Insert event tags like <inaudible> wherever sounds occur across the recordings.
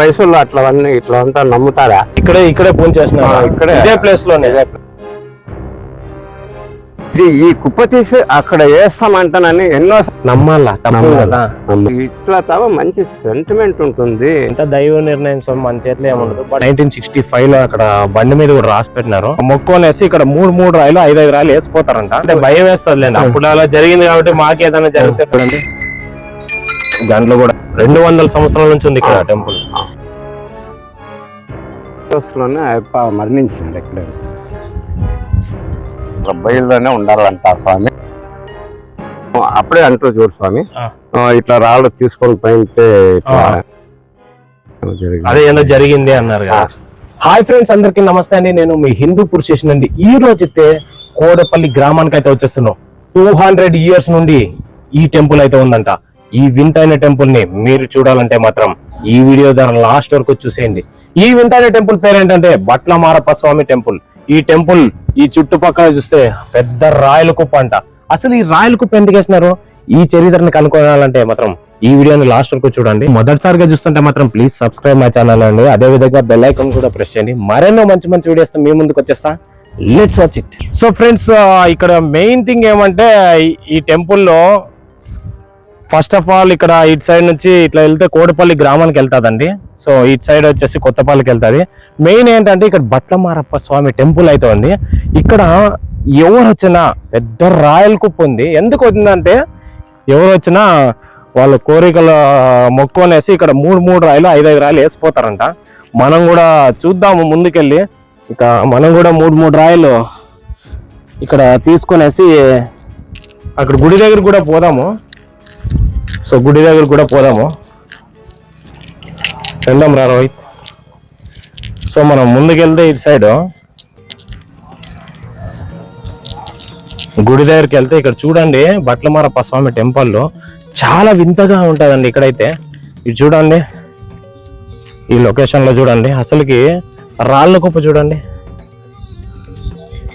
వయసులో అట్లా అన్ని ఇట్లా అంతా నమ్ముతారా? ఇక్కడే ఇక్కడే ఇక్కడే. ఇదే ప్లేస్లోనే. ఇది ఈ కుప్ప తీసి అక్కడ వేస్తామంటానని ఎన్నో నమ్మాలా? తప్పు కదా? ఇట్లా తవ మంచి సెంటిమెంట్ ఉంటుంది. ఎంత దైవ నిర్ణయం మన చేతిలో ఏముండదు. బట్ నైన్టీన్ సిక్స్టీ ఫైవ్లో అక్కడ బండి మీద కూడా రాసి పెట్టినారు మొక్కు అనేసి ఇక్కడ మూడు మూడు రాయలు ఐదు ఐదు రాయలు వేసిపోతారంట. అంటే భయం వేస్తుంది లేండి అప్పుడు అలా జరిగింది కాబట్టి మాకు ఏదైనా జరిగితే చూడండి. దాంట్లో కూడా రెండు వందల సంవత్సరాల నుంచి ఉంది ఇక్కడ టెంపుల్. లోనే అయ్యప్ప మరణించింది ఇక్కడ బయలులోనే ఉండాలంట స్వామి. అప్పుడే అంటూ చూడు స్వామి. ఇట్లా రాళ్ళు తీసుకొని పోయింటే. అదే ఏదో జరిగింది అన్నారు హాయ్ ఫ్రెండ్స్ అందరికి నమస్తే అండి. నేను మీ హిందూ పురుషేషన్ అండి. ఈ రోజు అయితే కోడపల్లి గ్రామానికి అయితే వచ్చేస్తున్నాం. టూ హండ్రెడ్ ఇయర్స్ నుండి ఈ టెంపుల్ అయితే ఉందంట. ఈ వింతైన టెంపుల్ని మీరు చూడాలంటే మాత్రం ఈ వీడియో ద్వారా లాస్ట్ వరకు చూసేయండి. ఈ వింతైన టెంపుల్ పేరు ఏంటంటే బట్ల మారప్ప స్వామి టెంపుల్. ఈ టెంపుల్ ఈ చుట్టుపక్కల చూస్తే పెద్ద రాయల కుప్ప అంట. అసలు ఈ రాయల కుప్ప ఎందుకు వేసినారు? ఈ చరిత్రని కనుక్కోవాలంటే మాత్రం ఈ వీడియోని లాస్ట్ వరకు చూడండి. మొదటిసారిగా చూస్తుంటే మాత్రం ప్లీజ్ సబ్స్క్రైబ్ మై ఛానల్ అండి. అదే విధంగా బెల్ ఐకాన్ కూడా ప్రెస్ చేయండి. మరెన్నో మంచి మంచి వీడియోస్ మీ ముందుకు వచ్చేస్తా. Let's watch it so friends ఇక్కడ మెయిన్ థింగ్ ఏమంటే ఈ- ఈ టెంపుల్లో ఫస్ట్ ఆఫ్ ఆల్ ఇక్కడ ఇటు సైడ్ నుంచి ఇట్లా వెళ్తే కోడిపల్లి గ్రామానికి వెళ్తుందండి. సో ఇటు సైడ్ వచ్చేసి కొత్తపల్లికి వెళ్తుంది. మెయిన్ ఏంటంటే ఇక్కడ బట్లమారప్ప స్వామి టెంపుల్ అయితే ఉంది. ఇక్కడ ఎవరు వచ్చినా పెద్ద రాయల్ కుప్ప ఉంది. ఎందుకు వచ్చిందంటే ఎవరు వచ్చినా వాళ్ళ కోరికల మొక్కు అనేసి ఇక్కడ మూడు మూడు రాయలు ఐదు ఐదు రాయలు వేసిపోతారంట. మనం కూడా చూద్దాము ముందుకెళ్ళి. ఇక మనం కూడా మూడు మూడు రాయలు ఇక్కడ తీసుకొనేసి అక్కడ గుడి దగ్గర కూడా పోదాము. సో గుడి దగ్గర కూడా పోదాము. వెళ్దాం రా రోహిత్. సో మనం ముందుకెళ్తే ఇటు సైడ్. గుడి దగ్గరికి వెళ్తే ఇక్కడ చూడండి బట్లమారప్ప స్వామి టెంపుల్లో చాలా వింతగా ఉంటుందండి ఇక్కడైతే. ఇది చూడండి. ఈ లొకేషన్లో చూడండి. అసలుకి రాళ్ళ కుప్ప చూడండి.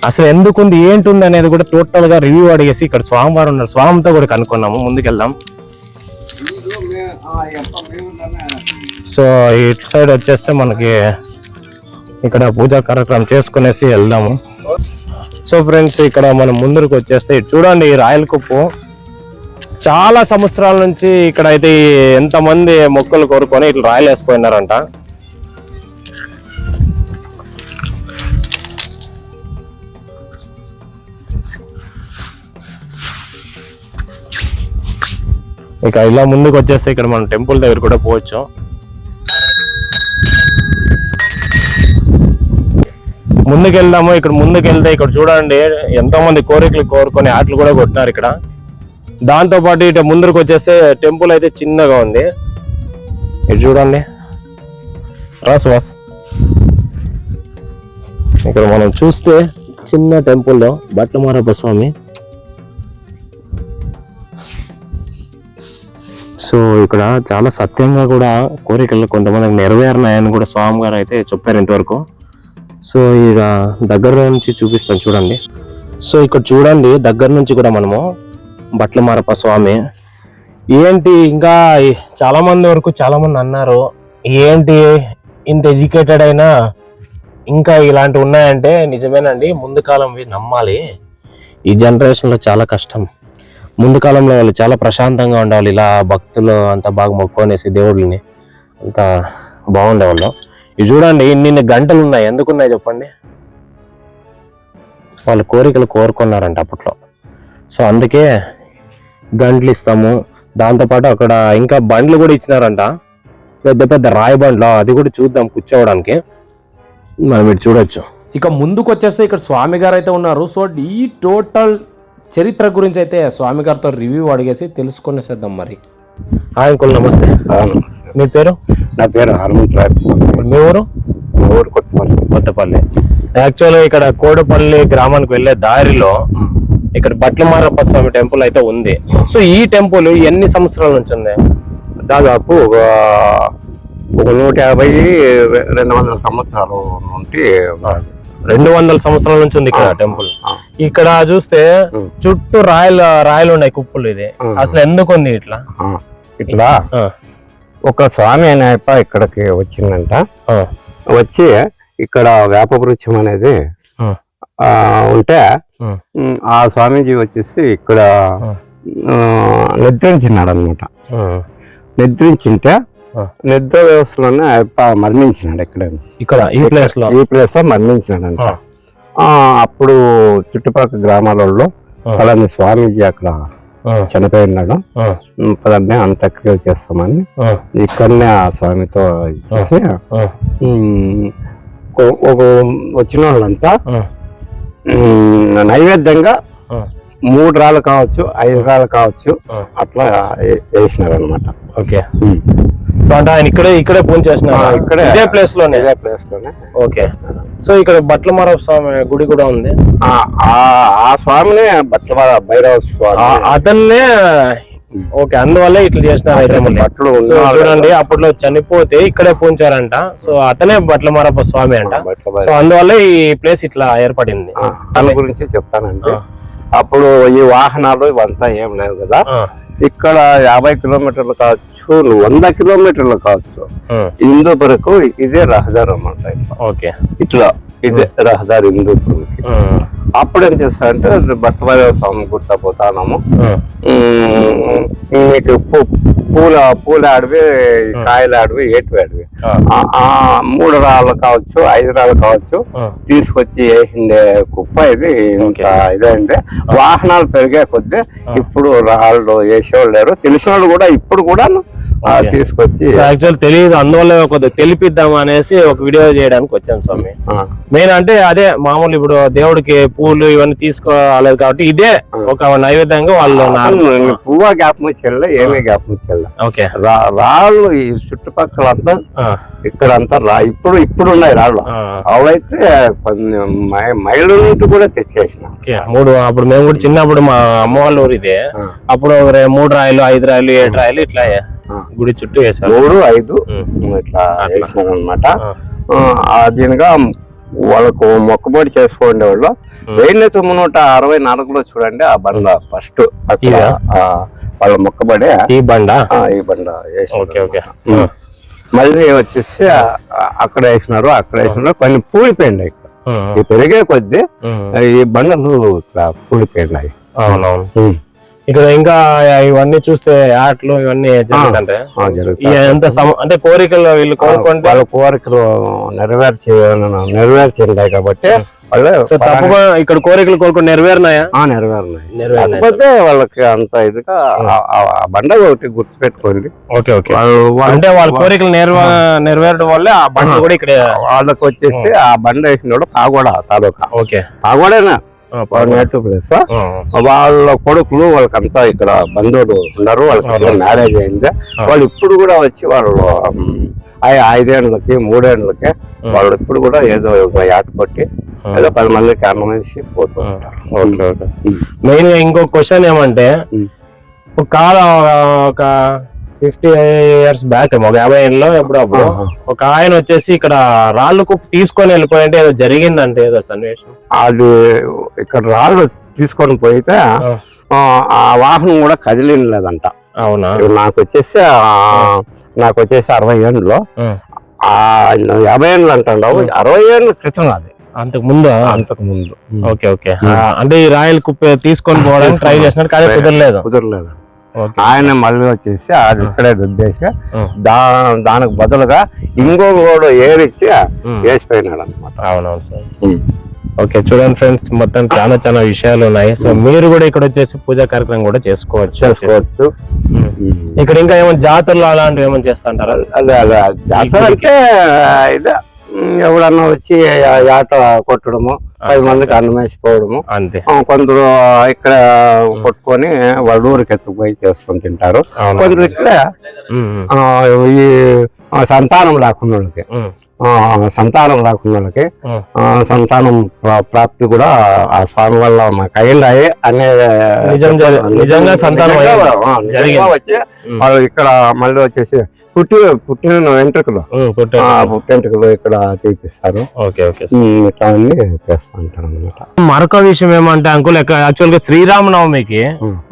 అసలు ఎందుకుంది ఏంటుంది అనేది కూడా టోటల్గా రివ్యూ అడిగేసి ఇక్కడ స్వామివారు ఉన్నారు. స్వామితో కూడా కనుక్కున్నాము ముందుకెళ్దాం. సో ఇటు సైడ్ వచ్చేస్తే మనకి ఇక్కడ పూజా కార్యక్రమం చేసుకునేసి వెళ్దాము. సో ఫ్రెండ్స్ ఇక్కడ మనం ముందుకు వచ్చేస్తే చూడండి ఈ రాయల కుప్పు. చాలా సంవత్సరాల నుంచి ఇక్కడ అయితే ఎంతమంది మొక్కలు కోరుకొని ఇట్లా రాయలు వేసిపోయినారంట ఇక ఇలా ముందుకు వచ్చేస్తే ఇక్కడ మనం టెంపుల్ దగ్గర కూడా పోవచ్చు. ముందుకు వెళ్దాము ఇక్కడ ముందుకు వెళ్తే ఇక్కడ చూడండి ఎంతో మంది కోరికలు కోరుకొని ఆటలు కూడా కొట్టినారు ఇక్కడ. దాంతో పాటు ఇటు ముందరకు వచ్చేస్తే టెంపుల్ అయితే చిన్నగా ఉంది. ఇటు చూడండి. రాసు వాస్. ఇక్కడ మనం చూస్తే చిన్న టెంపుల్లో బట్టమారప్ప స్వామి. సో ఇక్కడ చాలా సత్యంగా కూడా కోరికలు కొంతమందికి నెరవేరినాయని కూడా స్వామి గారు అయితే చెప్పారు ఇంతవరకు. సో ఇక దగ్గర నుంచి చూపిస్తాను చూడండి. సో ఇక్కడ చూడండి దగ్గర నుంచి కూడా మనము బట్ల మారప్ప స్వామి. ఏంటి ఇంకా చాలామంది వరకు చాలామంది అన్నారు ఏంటి ఇంత ఎడ్యుకేటెడ్ అయినా ఇంకా ఇలాంటివి ఉన్నాయంటే నిజమేనండి ముందు కాలం నమ్మాలి. ఈ జనరేషన్లో చాలా కష్టం. ముందు కాలంలో వాళ్ళు చాలా ప్రశాంతంగా ఉండేవాళ్ళు ఇలా భక్తులు అంత బాగా మొక్కునేసి దేవుళ్ళని అంత బాగుండేవాళ్ళు. ఇవి చూడండి ఇన్ని గంటలు ఉన్నాయి ఎందుకున్నాయి చెప్పండి? వాళ్ళ కోరికలు కోరుకున్నారంట అప్పట్లో. సో అందుకే గంటలు ఇస్తాము. దాంతోపాటు అక్కడ ఇంకా బండ్లు కూడా ఇచ్చినారంట. పెద్ద పెద్ద రాయి బండ్లు అది కూడా చూద్దాం కూర్చోవడానికి. మనం ఇటు చూడొచ్చు. ఇక ముందుకు వచ్చేస్తే ఇక్కడ స్వామి గారు అయితే ఉన్నారు. సో ఈ టోటల్ చరిత్ర గురించి అయితే స్వామి గారితో రివ్యూ అడిగేసి తెలుసుకునేసేద్దాం మరి. హాయ్ అంకుల్ నమస్తే. మీ పేరు? నా పేరు హనుమంతరావు మీ ఊరు? మా ఊరు కొత్తపల్లి. కొత్తపల్లి. యాక్చువల్గా ఇక్కడ కోడపల్లి గ్రామానికి వెళ్ళే దారిలో ఇక్కడ బట్లమారప్ప స్వామి టెంపుల్ అయితే ఉంది. సో ఈ టెంపుల్ ఎన్ని సంవత్సరాల నుంచి ఉంది? దాదాపు ఒక ఒక నూట యాభై రెండు వందల సంవత్సరాలు నుండి రెండు వందల సంవత్సరాల నుంచి ఉంది ఇక్కడ టెంపుల్. ఇక్కడ చూస్తే. చుట్టూ రాయలు రాయలు ఉన్నాయి కుప్పలు ఇది. అసలు ఎందుకు ఉంది ఇట్లా ఇట్లా ఒక స్వామి అనే ఇక్కడికి వచ్చిందంట వచ్చి ఇక్కడ వేప వృక్షం అనేది ఉంటే ఆ స్వామీజీ వచ్చేసి ఇక్కడ నిద్రించినాడు అనమాట. నిద్రించింటే. నిద్ర వ్యవస్థలోనే మరణించినాడు ఇక్కడ ఇక్కడ ఈ ప్లేస్లో ఈ ప్లేస్లో ఆ, అప్పుడు చుట్టుపక్కల గ్రామాలలో ఆ. అలానే స్వామీజీ అక్కడ ఆ, ఉమ్, పదన్నే అంత్యక్రియ చేస్తామని ఇక్కడనే ఆ స్వామితో ఒక- వచ్చిన వాళ్ళంతా నైవేద్యంగా మూడు రాళ్ళు కావచ్చు ఐదు రాళ్ళు కావచ్చు. అట్లా వేసినారు అనమాట ఓకే. అంటే ఆయన ఇక్కడే ఇక్కడే పూజ చేసినారు ఇక్కడే. ఇదే ప్లేస్లోనే? ఇదే ప్లేస్లోనే. ఓకే. సో ఇక్కడ బట్ల మరో స్వామి గుడి కూడా ఉంది. ఆ స్వామినే బట్ల భైరవ స్వామి. అతన్నే ఓకే అందువల్ల ఇట్లా చేసినారు అయితే. బట్టలు చూడండి అప్పట్లో చనిపోతే ఇక్కడే పూంచారంట సో అతనే బట్ల మరప స్వామి అంట. సో అందువల్ల ఈ ప్లేస్ ఇట్లా ఏర్పడింది. దాని గురించి చెప్తానండి. అప్పుడు ఈ వాహనాలు ఇవంతా ఏం లేవు కదా. ఇక్కడ యాభై కిలోమీటర్లు కావచ్చు వంద కిలోమీటర్లు కావచ్చు. ఆ, హిందూపురకు ఇదే రహదారి అన్నమాట ఓకే. ఇట్లా ఇదే రహదారి హిందూపురికి ఆ, అప్పుడు ఏం చేస్తారంటే బట్టల స్వామి గుర్త పోతాము మీకు పూల పూల అడవి కాయల అడవి ఏటు అడవి. మూడు రాళ్ళు కావచ్చు ఐదు రాళ్ళు కావచ్చు తీసుకొచ్చి వేసిండే కుప్ప ఇది. ఇంత ఇదైంది. వాహనాలు పెరిగే కొద్దీ ఇప్పుడు రాళ్ళు వేసేవాళ్ళు లేరు. తెలిసిన వాళ్ళు కూడా ఇప్పుడు కూడా తీసుకొచ్చి యాక్చువల్ తెలియదు అందువల్ల కొద్దిగా తెలిపిద్దాం అనేసి ఒక వీడియో చేయడానికి వచ్చాను స్వామి. మెయిన్ అంటే అదే మామూలు ఇప్పుడు దేవుడికి పూలు ఇవన్నీ తీసుకోలేదు కాబట్టి ఇదే ఒక నైవేద్యంగా వాళ్ళు పువ్వ జ్ఞాపకం వచ్చేళ్ళ ఏమీ జ్ఞాపకం వచ్చేళ్ళ ఓకే. రాళ్ళు ఈ చుట్టుపక్కల అంతా ఇక్కడ అంతా రా ఇప్పుడు ఇప్పుడు ఉన్నాయి రాళ్ళు. అవైతే కొన్ని మైళ్ళ నుండి కూడా తెచ్చేసిన. మూడు అప్పుడు మేము కూడా చిన్నప్పుడు మా అమ్మ వాళ్ళ ఊరు ఇదే. అప్పుడు మూడు రాయలు ఐదు రాయలు ఏడు రాయలు ఇట్లా. గుడి చుట్టూ వేశారు. మూడు ఐదు. ఇట్లా అనమాట ఆ. దీనిగా వాళ్ళకు మొక్కబడి చేసుకోండి వాళ్ళు. వెయ్యి తొమ్మిది నూట అరవై నాలుగులో చూడండి ఆ బండ ఫస్ట్ వాళ్ళ మొక్కబడి ఈ బండ? ఈ బండ ఓకే. మళ్ళీ వచ్చేసి అక్కడ వేసినారు అక్కడ వేసినారు. కొన్ని పూడిపోయింది ఇక్కడ. పెరిగే కొద్దీ ఈ బండలు ఇట్లా పూడిపోయినాయి అవునవును. ఇక్కడ ఇంకా ఇవన్నీ చూస్తే ఆటలు ఇవన్నీ. ఎంత అంటే కోరికలు వీళ్ళు కోరుకుంటే? వాళ్ళ కోరికలు నెరవేర్చే నెరవేర్చింటాయి కాబట్టి వాళ్ళు తప్పకుండా ఇక్కడ కోరికలు కోరుకుని నెరవేరినాయా? ఆ, నెరవేరినాయి. కాకపోతే వాళ్ళకి అంత ఇదిగా ఆ- బండ ఒకటి గుర్తుపెట్టుకోండి. Okay okay. వాళ్ళు- అంటే వాళ్ళ కోరికలు నెరవే నెరవేరడం వల్లే ఆ బండ్లు కూడా ఇక్కడ వాళ్ళకి వచ్చేసి ఆ బండ వేసినోడు కాగోడ తాలూకా. ఓకే. కాగోడేనా? నేటివ్ ప్లేస్ వాళ్ళ కొడుకులు వాళ్ళకంతా ఇక్కడ బంధువులు ఉన్నారు వాళ్ళకి మ్యారేజ్ అయింది. వాళ్ళు ఇప్పుడు కూడా వచ్చి వాళ్ళు ఉమ్, ఐ- ఐదేళ్ళకి మూడేళ్ళకి వాళ్ళు ఇప్పుడు కూడా ఏదో యాట కొట్టి ఏదో పది మందికి అన్నం వేసి పోతూ ఉంటారు. Okay okay. మెయిన్ ఇంకో క్వశ్చన్ ఏమంటే కాలం ఒక ఫిఫ్టీ ఇయర్స్ బ్యాక్ ఒక యాభై ఏళ్ళలో ఎప్పుడు అప్పుడు. ఒక ఆయన వచ్చేసి ఇక్కడ రాళ్ళు కుప్ప తీసుకొని వెళ్ళిపోయింటే ఏదో జరిగిందంటే ఏదో సన్నివేశం. అది ఇక్కడ రాళ్ళు తీసుకొని పోయితే ఆ, వాహనం కూడా కదిలినలేదంట అవునా? నాకు వచ్చేసి నాకు వచ్చేసి అరవై ఏళ్ళు ఆ, ఆ యాభై ఏళ్ళు అంటాడు అరవై ఏళ్ళ క్రితం అది. అంతకు ముందు? అంతకు ముందు. Okay okay. అంటే ఈ రాయల్ కుప్ప తీసుకొని పోవడానికి ట్రై చేసినట్టు కానీ కుదరలేదు. కుదరలేదు. ఆయన మళ్ళీ వచ్చేసి అది ఇక్కడే దుద్దేసి ఆ. దా దానికి బదులుగా ఇంకొక కూడా ఏరిచ్చి. వేసిపోయినాడు అనమాట అవునవును సార్. ఓకే చూడండి ఫ్రెండ్స్ మొత్తం చాలా చాలా విషయాలు ఉన్నాయి. సో మీరు కూడా ఇక్కడ వచ్చేసి పూజా కార్యక్రమం కూడా చేసుకోవచ్చు. చేసుకోవచ్చు. ఇక్కడ ఇంకా ఏమైనా జాతరలు అలాంటివి ఏమైనా చేస్తుంటారా? అదే అదే జాతర అంటే ఇదే ఎవడన్నా వచ్చి ఆట కొట్టడము పది మందికి అన్నం వేసిపోవడము అంతే. కొందరు ఇక్కడ కొట్టుకొని వాళ్ళ ఊరికి ఎత్తుకుపోయి చేసుకొని తింటారు. కొందరు ఇక్కడ ఈ సంతానం లేకున్న వాళ్ళకి సంతానం లేకున్న వాళ్ళకి సంతానం ప్రా- ప్రాప్తి కూడా ఆ స్వామి వల్ల మాకు అయిందాయి అనే నిజంగా సంతానం. వచ్చి వాళ్ళు ఇక్కడ మళ్ళీ వచ్చేసి పుట్టి పుట్టిన వెంట్రుకలు. పుట్టెంట్రుకలు ఇక్కడ తీపిస్తారు. Okay okay. ఉమ్, ఇట్లా అన్ని చేస్తూ ఉంటారు అనమాట మరొక విషయం ఏమంటే అంకుల్ యాక్చువల్గా శ్రీరామనవమికి.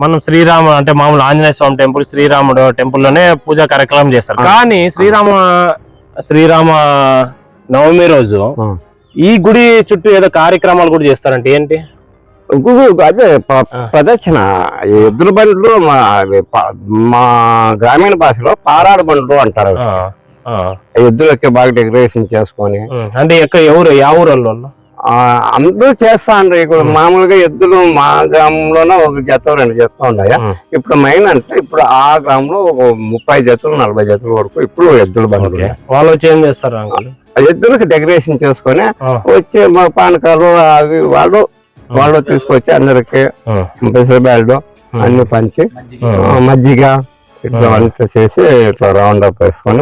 మనం శ్రీరామ అంటే మామూలు ఆంజనేయ స్వామి టెంపుల్ శ్రీరాముడు టెంపుల్లోనే పూజా కార్యక్రమం చేస్తారు. కానీ శ్రీరామ శ్రీరామ నవమి రోజు. ఈ గుడి చుట్టూ ఏదో కార్యక్రమాలు కూడా చేస్తారంటే ఏంటి? అదే ప్రదక్షిణ. ఎద్దుల బండ్లు మా మా గ్రామీణ భాషలో పారాడు బండ్లు అంటారు. ఎద్దులకి బాగా డెకరేషన్ చేసుకొని. అంటే ఎక్కడ ఎవరు యా ఊరు వాళ్ళు ఆ, అందరూ చేస్తా అంటారు ఇప్పుడు మామూలుగా ఎద్దులు మా గ్రామంలోనే ఒక జత రెండు జతలు ఉన్నాయా. ఇప్పుడు మెయిన్ అంటే ఇప్పుడు ఆ గ్రామంలో ఒక ముప్పై జతలు నలభై జతల వరకు ఇప్పుడు ఎద్దుల బండ్లు. వాళ్ళు వచ్చి ఏం చేస్తారు ఎద్దులకి డెకరేషన్ చేసుకొని. వచ్చే మా పానకాలు అవి వాళ్ళు వాళ్ళు తీసుకొచ్చి అందరికి పెసరబ్యాళ్ళు అన్ని పంచి మజ్జిగ ఇట్లా అంతా చేసి ఇట్లా రౌండ్ అప్ వేసుకొని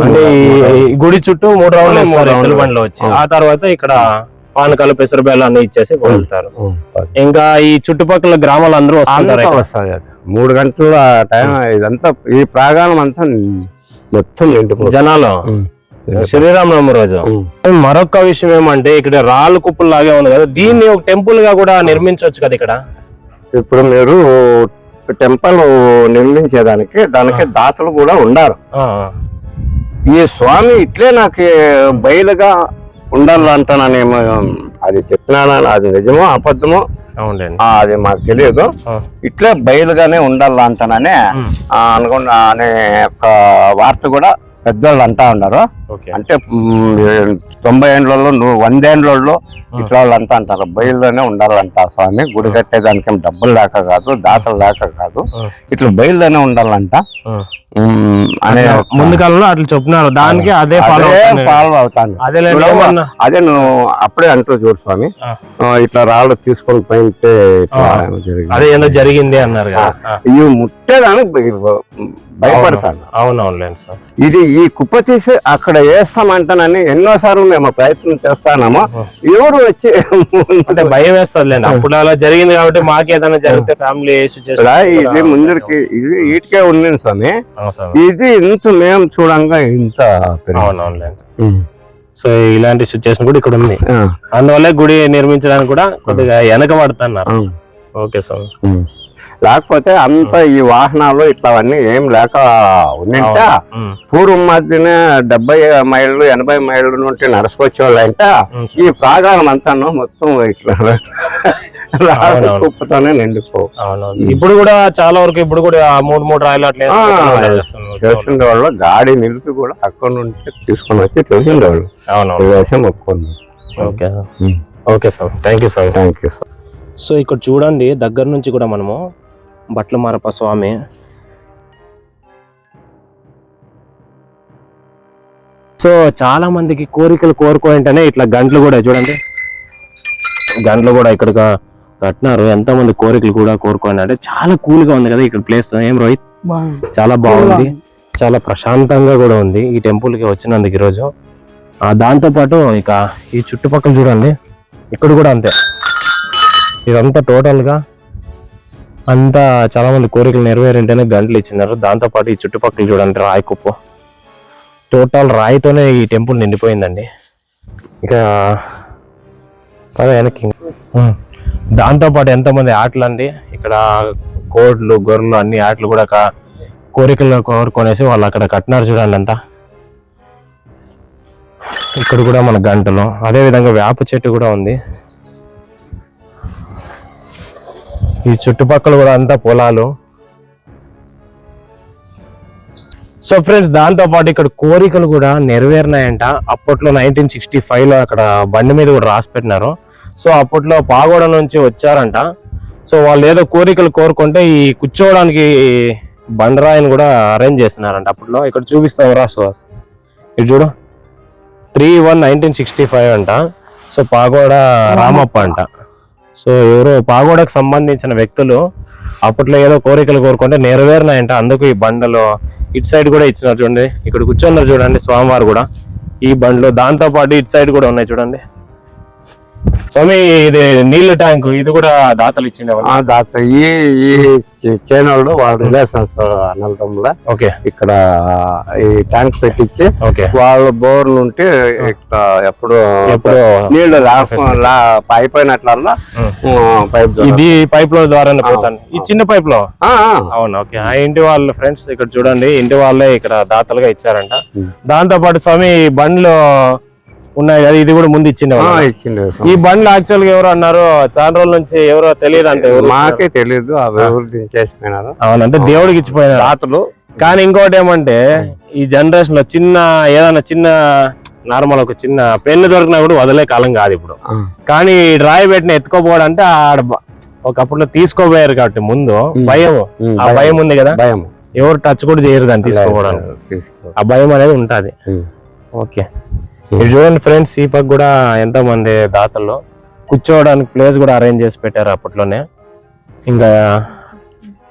గుడి చుట్టూ మూడు రౌండ్లు వేస్తారు. బండ్లు వచ్చి. ఆ తర్వాత ఇక్కడ పానకాలు పెసరబేలు అన్ని ఇచ్చేసి ఉం. ఇంకా ఈ చుట్టుపక్కల గ్రామాలు అందరూ అది మూడు గంటల టైం ఇదంతా ఈ ప్రాంగణం అంతా మొత్తం జనాలు. శ్రీరామనవమి రోజు. మరొక విషయం ఏమంటే ఇక్కడ రాళ్ళు కుప్పలు లాగే ఉంది కదా దీన్ని ఒక టెంపుల్గా కూడా నిర్మించవచ్చు కదా ఇక్కడ? ఇప్పుడు మీరు టెంపుల్ నిర్మించేదానికి దానికి దాతలు కూడా ఉండారు. ఈ స్వామి ఇట్లే నాకు బయలుగా ఉండాలంటానేమో అది చెప్పినానా అది నిజమో అబద్ధమో? అది మాకు తెలియదు. ఇట్లే బయలుగానే ఉండాలంటానని ఉం. ఆ, అనుకున్న అనే ఒక వార్త కూడా పెద్దోళ్ళు అంటా ఉన్నారు. ఓకే. అంటే తొంభై ఏండ్లలో నువ్వు వందేండ్లలో ఇట్లా వాళ్ళు అంతా అంటారు. బయలులోనే ఉండాలంట స్వామి. గుడి కట్టేదానికి డబ్బులు లేక కాదు దాతలు లేక కాదు. ఇట్లా బయలులోనే ఉండాలంట. అనే ముందు కాలంలో అట్లా చెప్తున్నారు దానికి అదే ఫాలో అవుతాను? అదే నువ్వు అప్పుడే అంటూ చూడు స్వామి. ఇట్లా రాళ్ళు తీసుకొని పోయింటే అదే ఏదో జరిగింది అన్నారు ఇవి ముట్టేదానికి భయ- భయపడతాను. అవునవునులేండి సార్. ఇది ఈ కుప్ప తీసి అక్కడ వేస్తామంటానని ఎన్నోసార్లు మేము ప్రయత్నం చేస్తానము ఎవరు వచ్చి అంటే భయం వేస్తుందిలేండి. అప్పుడు అలా జరిగింది కాబట్టి మాకు ఏదైనా జరిగితే ఫ్యామిలీ ఇది ముందరికి ఇది ఈటికే ఉంది స్వామి. ఇది ఇంత మేము చూడంగా ఇంత. సో ఇలాంటి సిచ్యువేషన్ కూడా ఇక్కడ ఉంది. అందువల్ల గుడి నిర్మించడానికి కూడా కొద్దిగా వెనక పడుతున్నారు ఉమ్, ఓకే సార్. లేకపోతే అంత ఈ వాహనాలు ఇట్లావన్నీ ఏం లేక ఉన్నంట. పూర్వం మధ్యన డెబ్బై మైళ్ళు ఎనభై మైళ్ళు నుండి నడుచుకొచ్చే వాళ్ళంట ఉమ్. ఈ ప్రాగారం అంతా మొత్తం ఇట్లా. కుప్పతోనే నిండిపో. ఇప్పుడు కూడా చాలా వరకు ఇప్పుడు కూడా మూడు మూడు రాయలు అట్లా ఆ, వేసుకుంటూ చేస్తున్నారు. తెలిసిన వాళ్ళు గాడి నిలిపి కూడా అక్కడ నుండి తీసుకొని వచ్చి తెలిసిన వాళ్ళు అవునవును వేసం ఒప్పుకుంది. Okay. Okay sir. Thank you sir. Thank you so ఇక్కడ చూడండి దగ్గర నుంచి కూడా మనము బట్ల మారప్ప స్వామి. సో చాలా మందికి కోరికలు కోరుకోంటేనే ఇట్లా గంటలు కూడా చూడండి. గంటలు కూడా ఇక్కడ కట్టినారు. ఎంతో మంది కోరికలు కూడా కోరుకోండి. అంటే చాలా కూల్గా ఉంది కదా ఇక్కడ ప్లేస్ ఏం రోహిత్? చాలా బాగుంది. చాలా ప్రశాంతంగా కూడా ఉంది ఈ టెంపుల్కి వచ్చినందుకు ఈరోజు. ఆ, దాంతో పాటు ఇక ఈ చుట్టుపక్కల చూడండి. ఇక్కడ కూడా అంతే. ఇదంతా టోటల్గా అంతా చాలా మంది కోరికలు నెరవేరింటేనే గంటలు ఇచ్చినారు. దాంతో పాటు ఈ చుట్టుపక్కల చూడండి రాయి కుప్ప. టోటల్ రాయితోనే ఈ టెంపుల్ నిండిపోయిందండి. ఇక పద వెనక్కి. దాంతోపాటు ఎంతమంది ఆటలు అండి. ఇక్కడ కోడ్లు గొర్రెలు అన్ని ఆటలు కూడా కోరికలను కోరికలు కోరుకొనేసి వాళ్ళు అక్కడ కట్టినారు చూడండి అంతా. ఇక్కడ కూడా మన గంటలు. అదేవిధంగా వేప చెట్టు కూడా ఉంది. ఈ చుట్టుపక్కల కూడా అంతా పొలాలు. సో ఫ్రెండ్స్ దాంతోపాటు ఇక్కడ కోరికలు కూడా నెరవేరినాయంట. అప్పట్లో నైన్టీన్ సిక్స్టీ ఫైవ్లో అక్కడ బండి మీద కూడా రాసి పెట్టినారు. సో అప్పట్లో పాగోడ నుంచి వచ్చారంట. సో వాళ్ళు ఏదో కోరికలు కోరుకుంటే ఈ కూర్చోవడానికి బండరాయిని కూడా అరేంజ్ చేస్తున్నారంట అప్పట్లో. ఇక్కడ చూపిస్తాం రా సుహాస్. ఇటు చూడు. Three one nineteen sixty five అంట. సో పాగోడ రామప్ప అంట. సో ఎవరో పాగోడకు సంబంధించిన వ్యక్తులు అప్పట్లో ఏదో కోరికలు కోరుకుంటే నెరవేరినాయంట. అందుకు ఈ బండలో ఇటు సైడ్ కూడా ఇచ్చినారు చూడండి. ఇక్కడ కూర్చున్నారు చూడండి స్వామివారు కూడా. ఈ బండ్లు దాంతో పాటు ఇటు సైడ్ కూడా ఉన్నాయి చూడండి. స్వామి ఇది నీళ్ళ ట్యాంక్ ఇది కూడా దాతలు ఇచ్చిండే ఆ దాత ఈ ఈ చేనోళ్ళు వాళ్ళ రిలేషన్స్ అన్నదమ్ముల ఓకే. ఇక్కడ ఈ ట్యాంక్ పెట్టించి ఓకే. వాళ్ళ బోర్ నుండి ఇక్కడ ఎప్పుడు ఎప్పుడు నీళ్ళు అయిపోయినట్లల్లా ఉం. పైప్. ఇది పైప్లో ద్వారా పోతాను ఈ చిన్న పైప్లో. అవును ఓకే. ఆ ఇంటి వాళ్ళ ఫ్రెండ్స్ ఇక్కడ చూడండి ఇంటి వాళ్ళే ఇక్కడ దాతలుగా ఇచ్చారంట. దాంతో పాటు స్వామి బండ్లు ఉన్నాయి కదా ఇది కూడా ముందు ఇచ్చిండే. ఇచ్చిండు ఈ బండ్లు యాక్చువల్గా ఎవరు అన్నారు చాలా రోజుల నుంచి ఎవరో తెలియదు అంటే మాకే దించేసిపోయినారు. అవునంటే దేవుడికి ఇచ్చిపోయినారు. రాత్రులు. కానీ ఇంకోటి ఏమంటే ఈ జనరేషన్లో చిన్న ఏదైనా చిన్న నార్మల్ ఒక చిన్న పెన్ను దొరికినా కూడా వదిలే కాలం కాదు ఇప్పుడు. కానీ ఈ రాయి పెట్టిన ఎత్తుకోపోవడం అంటే ఆడ ఒకప్పుడు తీసుకోపోయారు కాబట్టి ముందు భయం. ఆ భయం. ఉంది కదా? భయం. ఎవరు టచ్ కూడా చేయరు దాన్ని తీసుకోవడానికి. తీసుకో. ఆ భయం అనేది ఉంటది. ఓకే. మీరు చూడండి ఫ్రెండ్స్ ఈ పక్క కూడా ఎంతో మంది దాతల్లో కూర్చోవడానికి ప్లేస్ కూడా అరేంజ్ చేసి పెట్టారు అప్పట్లోనే. ఇంకా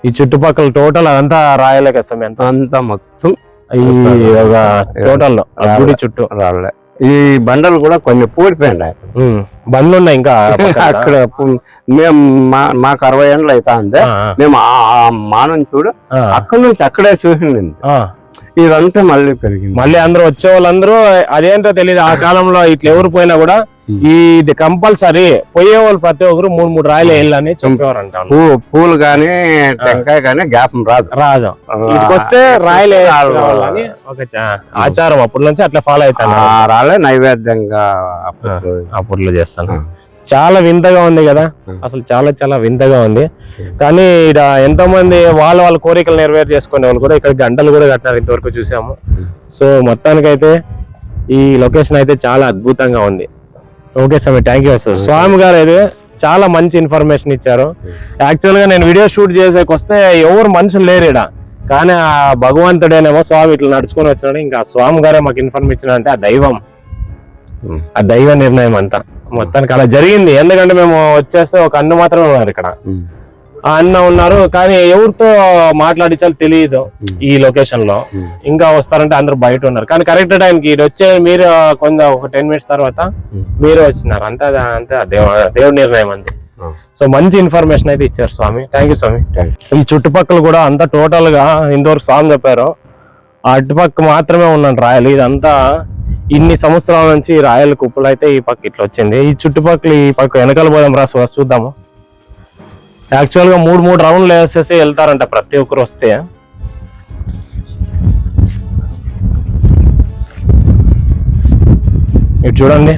ఈ చుట్టుపక్కల టోటల్ అదంతా రాయలే కదా స్వామి ఎంత అంతా మొత్తం ఈ ఒక టోటల్ గుడి చుట్టూ. రాళ్ళే ఈ బండలు కూడా కొన్ని పూడిపోయినాయి. బండ్లు ఉన్నాయి ఇంకా. అక్కడ మేము మా- మాకు అరవై ఏళ్ళు అవుతా ఉంది మేము మానం చూడు అక్కడ నుంచి అక్కడే చూసింది. ఆ. ఇదంతా మళ్ళీ పెరిగింది. మళ్ళీ అందరూ వచ్చే వాళ్ళందరూ అదేంటో తెలియదు ఆ కాలంలో ఇట్లా ఎవరు పోయినా కూడా ఇది కంపల్సరీ పోయే వాళ్ళు ప్రతి ఒక్కరు మూడు మూడు రాయలు వేయాలని చెప్పేవారు అంటాను పూ పూలు గాని టెంకాయ గాని జ్ఞాపం రాదు. ఇక్కడికి వస్తే రాయలు ఆచారం అప్పటి నుంచి అట్లా ఫాలో అవుతాను ఆ రాళ్ళే నైవేద్యంగా అప్పట్లో. చేస్తాను చాలా వింతగా ఉంది కదా. అసలు చాలా చాలా వింతగా ఉంది. కానీ ఇక్కడ ఎంతో మంది వాళ్ళ వాళ్ళ కోరికలు నెరవేరు చేసుకునే వాళ్ళు కూడా ఇక్కడ గంటలు కూడా కట్టారు ఇంతవరకు చూసాము. సో మొత్తానికైతే ఈ లొకేషన్ అయితే చాలా అద్భుతంగా ఉంది. Okay Swami thank you sir Swami గారు అయితే చాలా మంచి ఇన్ఫర్మేషన్ ఇచ్చారు. యాక్చువల్గా నేను వీడియో షూట్ చేసేకి వస్తే ఎవరు మనుషులు లేరు ఈడ. కానీ ఆ భగవంతుడేనేమో స్వామి ఇట్లా నడుచుకొని వచ్చినాడు. ఇంకా స్వామి గారే మాకు ఇన్ఫర్మేషన్ అంటే ఆ దైవం. ఆ దైవ నిర్ణయం అంతా. మొత్తానికి అలా జరిగింది. ఎందుకంటే మేము వచ్చేస్తే ఒక అన్న మాత్రమే ఉన్నారు ఇక్కడ. ఆ అన్న ఉన్నారు కానీ ఎవరితో మాట్లాడించాలో తెలియదు ఈ లొకేషన్లో. ఇంకా వస్తారంటే అందరూ బయట ఉన్నారు. కానీ కరెక్ట్ టైంకి ఇది వచ్చే మీరు కొంచెం ఒక టెన్ మినిట్స్ తర్వాత. మీరు వచ్చినారు. అంతే అంతే దేవుడి నిర్ణయం అంతే. సో మంచి ఇన్ఫర్మేషన్ అయితే ఇచ్చారు స్వామి. థ్యాంక్ యూ స్వామి. ఈ చుట్టుపక్కల కూడా అంతా టోటల్గా ఇంతవరకు స్వామి చెప్పారు. అటుపక్క మాత్రమే ఉన్నాను రాయలు. ఇదంతా ఇన్ని సంవత్సరాల నుంచి రాయల కుప్పలు అయితే ఈ పక్క ఇట్లా వచ్చింది. ఈ చుట్టుపక్కల ఈ పక్క వెనకాల పోదాం రా చూద్దాము. యాక్చువల్గా మూడు మూడు రౌండ్లు వేసేసి వెళ్తారంట ప్రతి ఒక్కరు వస్తే. ఇటు చూడండి.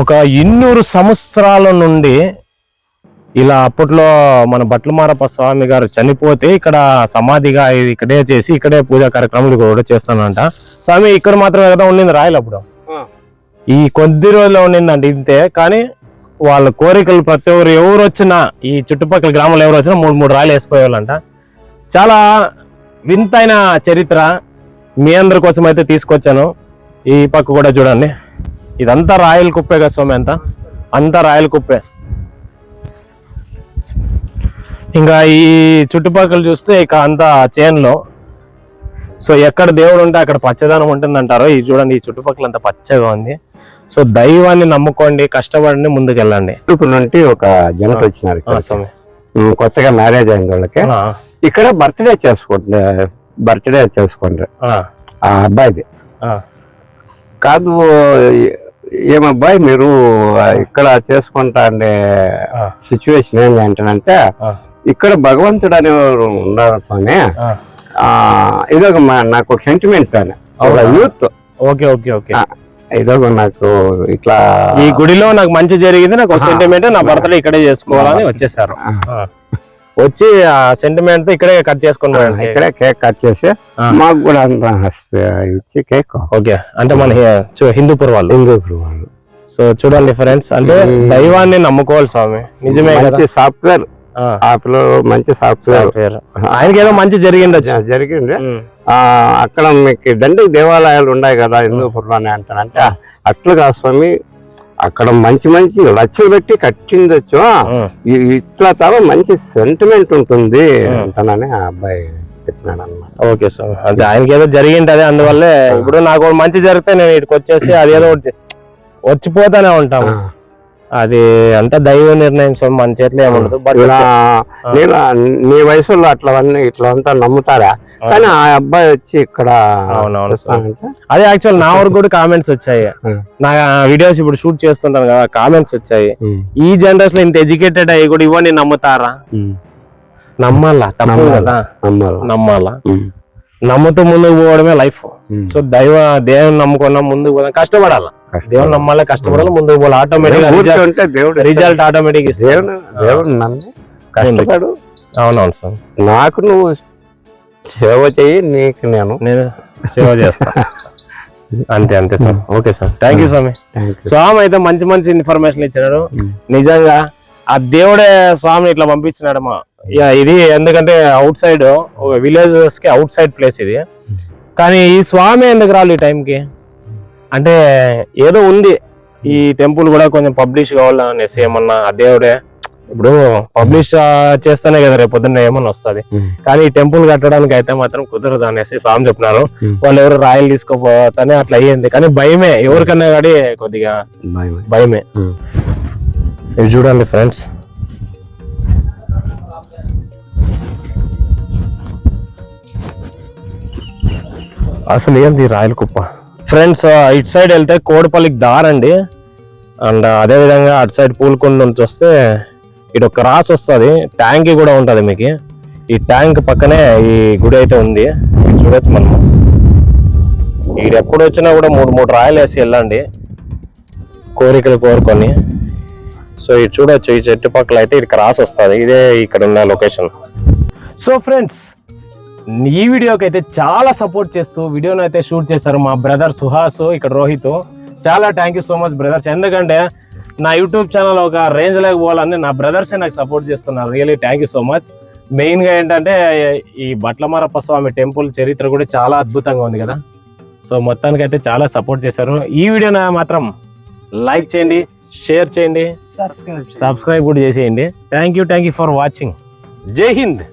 ఒక ఇన్నూరు సంవత్సరాల నుండి ఇలా అప్పట్లో మన బట్లమారప్ప స్వామి గారు చనిపోతే ఇక్కడ సమాధిగా ఇక్కడే చేసి ఇక్కడే పూజా కార్యక్రమాలు కూడా చేస్తానంట. స్వామి ఇక్కడ మాత్రమే కదా ఉండింది రాయలు అప్పుడు. ఈ కొద్ది రోజుల్లో ఉండిందండి ఇంతే కానీ వాళ్ళ కోరికలు ప్రతి ఒక్కరు ఎవరు వచ్చినా ఈ చుట్టుపక్కల గ్రామాలు ఎవరు వచ్చినా మూడు మూడు రాయలు వేసిపోయేవాళ్ళంట. చాలా వింతైన చరిత్ర మీ అందరి కోసం అయితే తీసుకొచ్చాను. ఈ పక్క కూడా చూడండి. ఇదంతా రాయల కుప్పే కదా స్వామి అంతా? అంతా రాయల కుప్పే. ఇంకా ఈ చుట్టుపక్కల చూస్తే ఇక అంతా చేన్లో సో ఎక్కడ దేవుడు ఉంటే అక్కడ పచ్చదనం ఉంటుంది అంటారు ఇది చూడండి ఈ చుట్టుపక్కల అంతా పచ్చగా ఉంది. సో దైవాన్ని నమ్ముకోండి కష్టపడండి ముందుకెళ్ళండి. ఇప్పుడు నుండి ఒక జనత వచ్చినారు కొత్తగా మ్యారేజ్ అయిన వాళ్ళకి. ఇక్కడ బర్త్డే చేసుకోండి బర్త్డే చేసుకోండి ఆ, అబ్బాయిది. కాదు ఏమబ్బాయి మీరు ఇక్కడ చేసుకుంటా ఆ, సిచ్యువేషన్ ఏంటి అంటానంటే ఆ, ఇక్కడ భగవంతుడు అనేవారు ఉన్నారు స్వామి. ఆ. ఆ, ఇదొక నాకు సెంటిమెంట్ ఒక అవునా? యూత్. Okay okay okay. ఇదొక నాకు ఇట్లా ఈ గుడిలో నాకు మంచి జరిగింది నాకు ఒక సెంటిమెంట్ నా బర్త్డే ఇక్కడే చేసుకోవాలని వచ్చేసారు. వచ్చి ఆ సెంటిమెంట్తో ఇక్కడే కట్ చేసుకుని ఆ, పోయండి. ఇక్కడే కేక్ కట్ చేసి. మాకు కూడా ఇచ్చి కేక్. ఓకే అంటే మన హి- చూ- హిందూపూర్ వాళ్ళు హిందూపురు వాళ్ళు సో చూడండి ఫ్రెండ్స్ అంటే దైవాన్ని నమ్ముకోవాలి స్వామి. నిజమే సాఫ్ట్వేర్. ఆ, పిల్లలు మంచి సాఫ్ట్వేర్. ఆయనకి ఏదో మంచి జరిగింది జరిగింది. ఆ అక్కడ మీకు దండి దేవాలయాలు ఉన్నాయి కదా హిందూపురంలో అని అంటానంటే అట్లుగా స్వామి అక్కడ మంచి మంచి లక్షలు పెట్టి కట్టిందొచ్చు ఇట్లా చాలా మంచి సెంటిమెంట్ ఉంటుంది అంటానని ఆ అబ్బాయి చెప్పినాడు ఓకే సార్. అంటే ఆయనకి ఏదో జరిగింటది అందువల్లే ఇప్పుడు నాకు మంచి జరిగితే నేను ఇక్కడికి వచ్చేసి అది ఏదో ఒకటి వచ్చిపోతానే ఉంటాం అది అంతా దైవ నిర్ణయం సార్ మన చేతిలో ఏముండదు బట్ ఇలా నేను నీ వయసులో అట్లవన్నీ ఇట్లా అంతా నమ్ముతారా? కానీ ఆ అబ్బాయి వచ్చి ఇక్కడ అవునవును సార్. అదే యాక్చువల్ నా వరకు కూడా కామెంట్స్ వచ్చాయి. నా వీడియోస్ ఇప్పుడు షూట్ చేస్తుంటాను కదా కామెంట్స్ వచ్చాయి. ఈ జనరేషన్ ఇంత ఎడ్యుకేటెడ్ అయ్యి కూడా ఇవన్నీ నమ్ముతారా? నమ్మాలా? తప్పు నమ్మాలి. కదా. నమ్మాలి. నమ్ముతూ ముందుకు పోవడమే లైఫ్. సో దైవ దేవుని నమ్ముకున్నా ముందుకు పోదాం. కష్టపడాలి? దేవుని నమ్మాలి కష్టపడాలి ముందుకు పోవాలి. ఆటోమేటిక్ దేవుడు రిజల్ట్ ఆటోమేటిక్ దేవుడు దేవుడు నన్ను కష్టపడు. అవునవును సార్. నాకు నువ్వు సేవ చెయ్యి నీకు నేను. నేను సేవ చేస్తా. <laughs> అంతే అంతే sir. Okay sir. Thank you Swami. Swami అయితే మంచి మంచి ఇన్ఫర్మేషన్ ఇచ్చినాడు నిజంగా ఆ దేవుడే స్వామి ఇట్లా పంపించినాడు మా ఇది ఎందుకంటే అవుట్ సైడ్ విలేజెస్కి అవుట్ సైడ్ ప్లేస్ ఇది కానీ ఈ స్వామి ఎందుకు రాలి ఈ టైంకి అంటే ఏదో ఉంది. ఈ టెంపుల్ కూడా కొంచెం పబ్లిష్ కావాలనేసి ఏమన్నా ఆ దేవుడే. ఇప్పుడు పబ్లిష్ చేస్తేనే కదా రేపు పొద్దున్న ఏమన్నా వస్తుంది. కానీ ఈ టెంపుల్ కట్టడానికి అయితే మాత్రం కుదరదు అనేసి స్వామి చెప్పినారు. వాళ్ళు ఎవరు రాయలు తీసుకోపోతానే అట్లా అయ్యింది. కానీ భయమే. ఎవరికన్నా కానీ కొద్దిగా. భయమే. ఇవి చూడండి ఫ్రెండ్స్. అసలు ఏంది రాయల కుప్ప? ఫ్రెండ్స్ ఇటు సైడ్ వెళ్తే కోడిపల్లికి దారండి. అండ్ అదే విధంగా అటు సైడ్ పూలకొండ నుంచి వస్తే ఇటు క్రాస్ వస్తుంది. ట్యాంక్ కూడా ఉంటుంది మీకు. ఈ ట్యాంక్ పక్కనే ఈ గుడి అయితే ఉంది. చూడొచ్చు మనం ఇక్కడ ఎప్పుడు వచ్చినా కూడా మూడు మూడు రాయలు వేసి వెళ్ళండి. కోరికలు కోరుకొని. సో ఇది చూడొచ్చు ఈ చెట్టు పక్కల అయితే ఇది క్రాస్ వస్తుంది. ఇదే ఇక్కడ ఉన్న లొకేషన్ సో ఫ్రెండ్స్ ఈ వీడియోకి అయితే చాలా సపోర్ట్ చేస్తూ వీడియోని అయితే షూట్ చేశారు మా బ్రదర్ సుహాస్ ఇక్కడ రోహిత్. చాలా thank you so much brothers ఎందుకంటే నా యూట్యూబ్ ఛానల్ ఒక రేంజ్ పోవాలని నా బ్రదర్సే నాకు సపోర్ట్ చేస్తున్నారు. Really thank you so much మెయిన్గా ఏంటంటే ఈ బట్లమారప్ప స్వామి టెంపుల్ చరిత్ర కూడా చాలా అద్భుతంగా ఉంది కదా. సో మొత్తానికి అయితే చాలా సపోర్ట్ చేశారు. ఈ వీడియోని మాత్రం లైక్ చేయండి షేర్ చేయండి సబ్స్క్రైబ్ సబ్స్క్రైబ్ కూడా చేసేయండి. Thank you thank you for watching జై హింద్